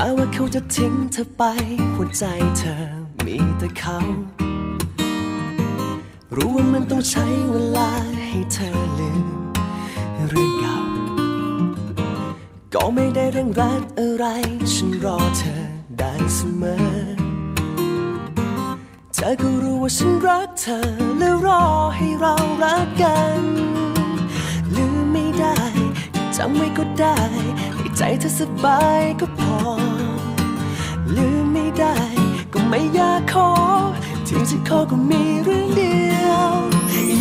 ม้ว่าเขาจะทิ้งเธอไป หัวใจเธอมีแต่เขา รู้ว่ามันต้องใช้เวลาให้เธอลืมเรื่องเก่า ก็ไม่ได้เร่งรัดอะไร ฉันรอเธอได้เสมอ เธอก็รู้ว่าฉันรักเธอ และรอให้เรารักกัน ลืมไม่ได้จำไว้ก็ได้ ใจเธอสบายก็พอ ลืมไม่ได้ก็ไม่อยากขอ ที่จะขอก็มีเรื่องเดียว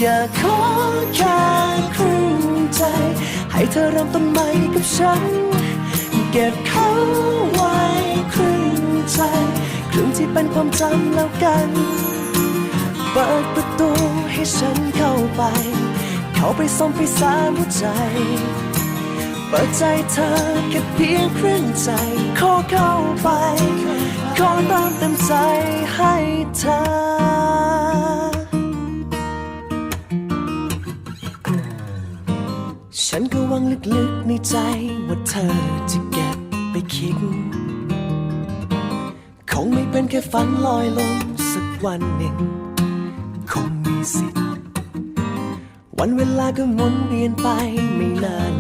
อยากขอแค่ครึ่งใจ ให้เธอเริ่มต้นใหม่กับฉัน เก็บเขาไว้ครึ่งใจครึ่งที่เป็นความจำแล้วกัน เปิดประตูให้ฉันเข้าไป เข้าไปซ่อมไปสามหัวใจ เปิดใจเธอแค่เพียงครึ่งใจ ขอเข้าไป ขอตามเต็มใจให้เธอฉันก็หวังลึกๆในใจว่าเธอจะเก็บไปคิด คงไม่เป็นแค่ฝันลอยลงสักวันหนึ่ง คงมีสิทธิ์ วันเวลาก็หมุนเวียนไปไม่นาน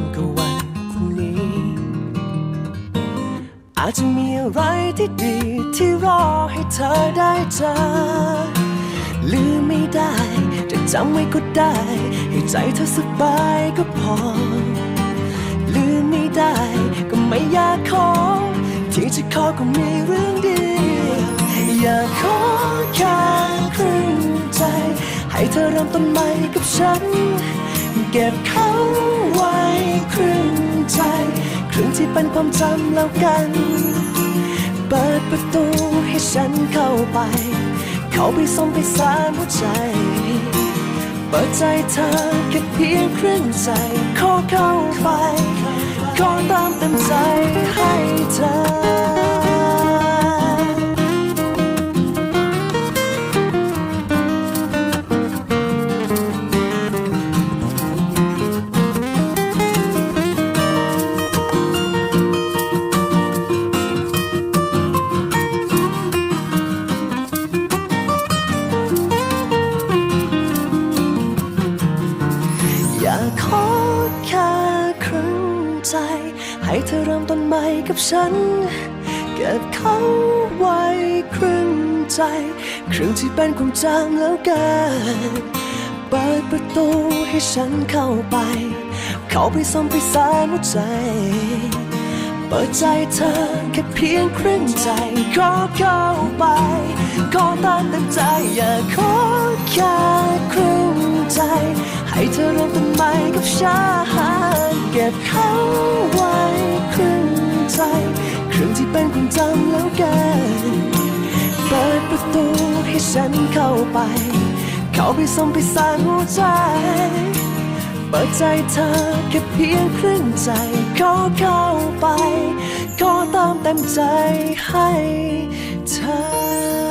ที่ดีที่รอให้เธอได้เจอ ลืมไม่ได้ จะจำไว้ก็ได้ ให้ใจเธอสบายก็พอ ลืมไม่ได้ ก็ไม่อยากขอ ที่จะขอก็มีเรื่องเดียวอยากขอแค่ครึ่งใจ ให้เธอเริ่มต้นใหม่กับฉัน เก็บเขาไว้ครึ่งใจครึ่งที่เป็นความจำแล้วกัน เปิดประตูให้ฉันเข้าไป เข้าไปซ่อมไปสารหัวใจ เปิดใจเธอแค่เพียงครึ่งใจ ขอเข้าไป ขอตามเต็มใจ ใจ ให้เธอเริ่มต้นใหม่กับฉัน เก็บเขาไว้ครึ่งใจ ครึ่งที่เป็นความจำแล้วกันเปิดประตูให้ฉันเข้าไป เข้าไปซ่อมไปสานหัวใจ เปิดใจเธอแค่เพียงครึ่งใจขอเข้าไป ขอตามเต็มใจอย่าขอแค่ครึ่งใจ ให้เธอเริ่มต้นใหม่กับฉัน บเขาไว้ครึ่งใจครึ่งที่เป็นความจำแล้วกันเปิดประตูให้ฉันเข้าไป เข้าไปซ่อมไปสางหัวใจ เปิดใจเธอแค่เพียงครึ่งใจขอเข้าไป ขอตามเต็มใจให้เธอ